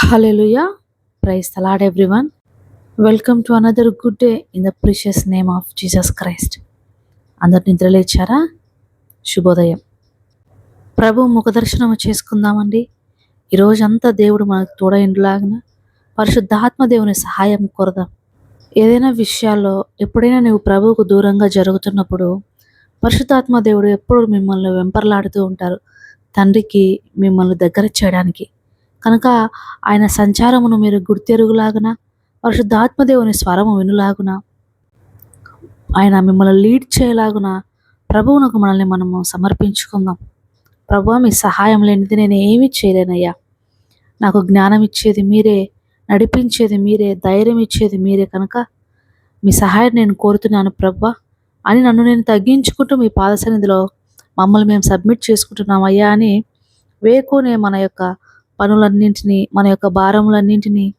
Hallelujah. Praise the Lord everyone welcome to another good day in the precious name of Jesus Christ అందరు నిద్రలేచారా శుభోదయం. ప్రభు ముఖదర్శనం చేసుకుందామండి. ఈరోజంతా దేవుడు మనకు తోడైండులాగిన పరిశుద్ధాత్మ దేవుని సహాయం కోరదాం ఏదైనా విషయాల్లో ఎప్పుడైనా నువ్వు ప్రభువుకు దూరంగా జరుగుతున్నప్పుడు పరిశుద్ధాత్మ దేవుడు ఎప్పుడు మిమ్మల్ని వెంపర్లాడుతూ ఉంటారు. తండ్రికి మిమ్మల్ని దగ్గర చేయడానికి. కనుక ఆయన సంచారమును మీరు గుర్తెరుగులాగున? పరిశుద్ధాత్మదేవుని స్వరము వినులాగున? ఆయన మిమ్మల్ని లీడ్ చేయలాగున? ప్రభువునకు మనల్ని మనము సమర్పించుకుందాం. ప్రభు మీ సహాయం లేనిది నేను ఏమీ చేయలేనయ్యా. నాకు జ్ఞానం ఇచ్చేది మీరే నడిపించేది మీరే ధైర్యం ఇచ్చేది మీరే కనుక మీ సహాయం నేను కోరుతున్నాను ప్రభు అని నన్ను నేను తగ్గించుకుంటూ మీ పాదసన్నిధిలో మమ్మల్ని మేము సబ్మిట్ చేసుకుంటున్నామయ్యా అని వేకునే మన యొక్క పనులన్నింటినీ మన యొక్క భారములన్నింటినీ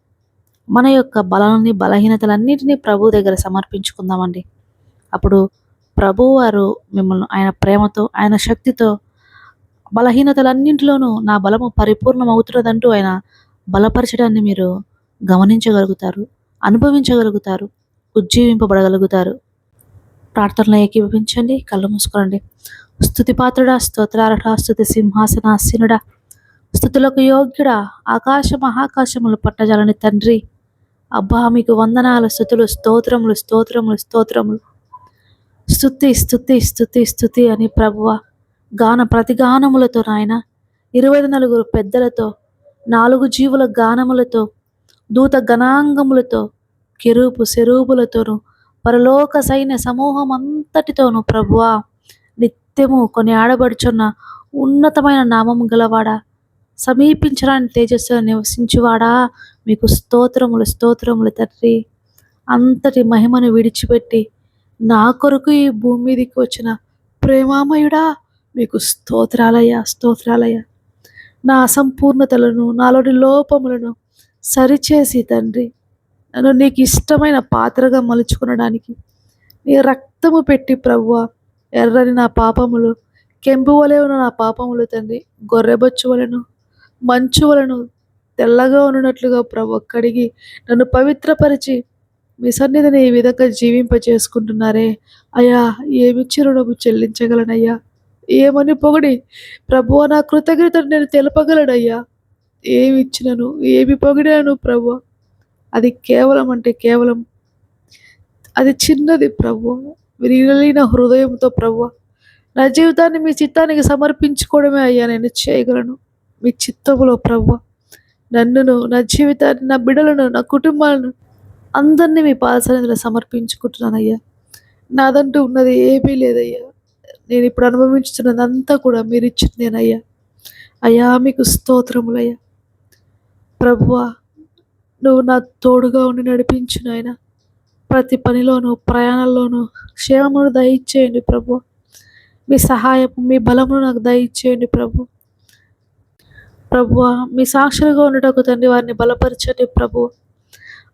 మన యొక్క బలాన్ని బలహీనతలన్నింటినీ ప్రభు దగ్గర సమర్పించుకుందామండి. అప్పుడు ప్రభు వారు మిమ్మల్ని ఆయన ప్రేమతో ఆయన శక్తితో బలహీనతలన్నింటిలోనూ నా బలము పరిపూర్ణమవుతున్నదంటూ ఆయన బలపరచడాన్ని మీరు గమనించగలుగుతారు అనుభవించగలుగుతారు ఉజ్జీవింపబడగలుగుతారు. ప్రార్థనలో ఏకీభవించండి కళ్ళు మూసుకోండి. స్థుతి పాత్రుడా స్తోత్రారట స్థుతి సింహాసనాసీనుడా స్థుతులకు యోగ్యుడా. ఆకాశ మహాకాశములు పట్టజాలని తండ్రి. అబ్బా మీకు వందనాలు స్థుతులు స్తోత్రములు స్తోత్రములు స్తోత్రములు. స్థుతి స్థుతి స్థుతి స్థుతి అని ప్రభువ. గాన ప్రతిగానములతో నాయన ఇరవై నలుగురు పెద్దలతో నాలుగు జీవుల గానములతో దూత గణాంగములతో కెరూపు శరూపులతోనూ పరలోక సైన్య సమూహం అంతటితోనూ ప్రభువా నిత్యము కొని ఆడబడుచున్న ఉన్నతమైన నామము గలవాడా. సమీపించడానికి తేజస్సులో నివసించువాడా? మీకు స్తోత్రములు స్తోత్రములు తండ్రి. అంతటి మహిమను విడిచిపెట్టి నా కొరకు ఈ భూమి మీదకి వచ్చిన ప్రేమామయుడా మీకు స్తోత్రాలయ్యా స్తోత్రాలయ్యా. నా అసంపూర్ణతలను నాలోని లోపములను సరిచేసి తండ్రి. నన్ను నీకు ఇష్టమైన పాత్రగా మలుచుకునడానికి నీ రక్తము పెట్టి ప్రవ్వ ఎర్రని నా పాపములు కెంపు వలె ఉన్న నా పాపములు తండ్రి గొర్రెబొచ్చు వలను మంచు వలను తెల్లగా ఉన్నట్లుగా ప్రభు కడిగి నన్ను పవిత్రపరిచి మీ సన్నిధిని ఈ విధంగా జీవింప చేసుకుంటున్నారే అయ్యా ఏమిచ్చి రుణము చెల్లించగలనయ్యా? ఏమని పొగిడి? ప్రభు నా కృతజ్ఞతను నేను తెలపగలడయ్యా ఏమి ఇచ్చినను ఏమి పొగిడాను ప్రభు? అది కేవలం అంటే కేవలం అది చిన్నది ప్రభు. విరిగిన హృదయంతో ప్రభు నా జీవితాన్ని మీ చిత్తానికి సమర్పించుకోవడమే అయ్యా నేను చేయగలను. మీ చిత్తములో ప్రభు నన్నును నా జీవితాన్ని నా బిడ్డలను నా కుటుంబాలను అందరినీ మీ పాదసన్నిధిలో సమర్పించుకుంటున్నానయ్యా. నాదంటూ ఉన్నది ఏమీ లేదయ్యా. నేను ఇప్పుడు అనుభవించుతున్నది అంతా కూడా మీరు ఇచ్చింది నేనయ్యా అయ్యా మీకు స్తోత్రములయ్యా. ప్రభువా నువ్వు నా తోడుగా ఉండి నడిపించు నాయన. ప్రతి పనిలోనూ ప్రయాణాల్లోనూ క్షేమమును దయచేయండి ప్రభు మీ సహాయం మీ బలమును నాకు దయచేయండి ప్రభు ప్రభు మీ సాక్షులుగా ఉండటకు తండ్రి వారిని బలపరచండి ప్రభు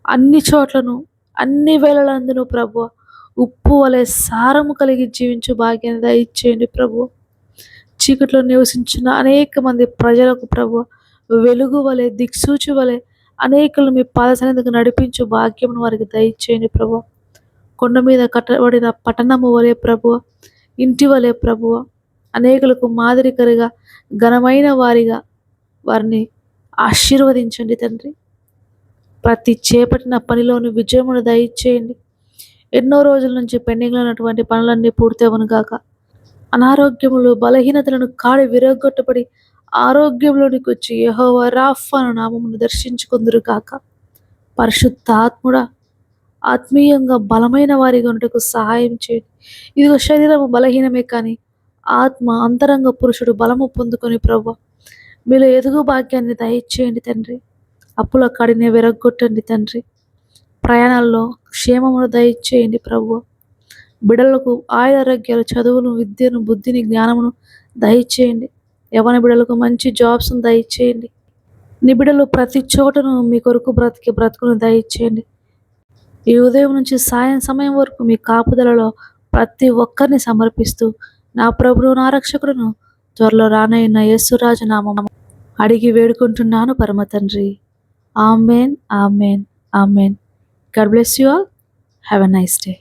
అన్ని చోట్లను అన్ని వేళలందును ప్రభు ఉప్పు వలె సారము కలిగి జీవించు భాగ్యాన్ని దయచేయండి ప్రభు చీకట్లో నివసించిన అనేక మంది ప్రజలకు ప్రభు వెలుగు వలె దిక్సూచి వలె అనేకులు మీ పాదసన్నిధికి నడిపించు భాగ్యమును వారికి దయచేయండి ప్రభు కొండ మీద కట్టబడిన పట్టణము వలె ప్రభు ఇంటి వలె ప్రభు అనేకులకు మాదిరికరిగా ఘనమైన వారిగా వారిని ఆశీర్వదించండి తండ్రి. ప్రతి చేపట్టిన పనిలోని విజయమును దయచేయండి. ఎన్నో రోజుల నుంచి పెండింగ్లో ఉన్నటువంటి పనులన్నీ పూర్తవను గాక. అనారోగ్యములు బలహీనతలను కాడి విరగొట్టబడి ఆరోగ్యంలోనికి వచ్చి యహోవ రాఫాను నామమును దర్శించుకుందరు కాక పరిశుద్ధాత్ముడా ఆత్మీయంగా బలమైన వారిగా ఉంటకు సహాయం చేయండి. ఇదిగో శరీరము బలహీనమే కానీ ఆత్మ అంతరంగ పురుషుడు బలము పొందుకొని ప్రభు మీలో ఎదుగు భాగ్యాన్ని దయచేయండి తండ్రి. అప్పుల కడిని విరగొట్టండి తండ్రి. ప్రయాణాల్లో క్షేమమును దయచేయండి ప్రభు బిడలకు ఆయురారోగ్యాలు చదువును విద్యను బుద్ధిని జ్ఞానమును దయచేయండి. యవన బిడలకు మంచి జాబ్స్ను దయచేయండి. నీ బిడలు ప్రతి చోటను మీ కొరకు బ్రతికి బ్రతుకును దయచేయండి. ఈ ఉదయం నుంచి సాయం సమయం వరకు మీ కాపుదలలో ప్రతి ఒక్కరిని సమర్పిస్తూ నా ప్రభువు నా రక్షకుడును త్వరలో రానయ్య యేసురాజు నామం అడిగి వేడుకుంటున్నాను పరమ తండ్రి. Amen amen amen. God bless you all. Have a nice day.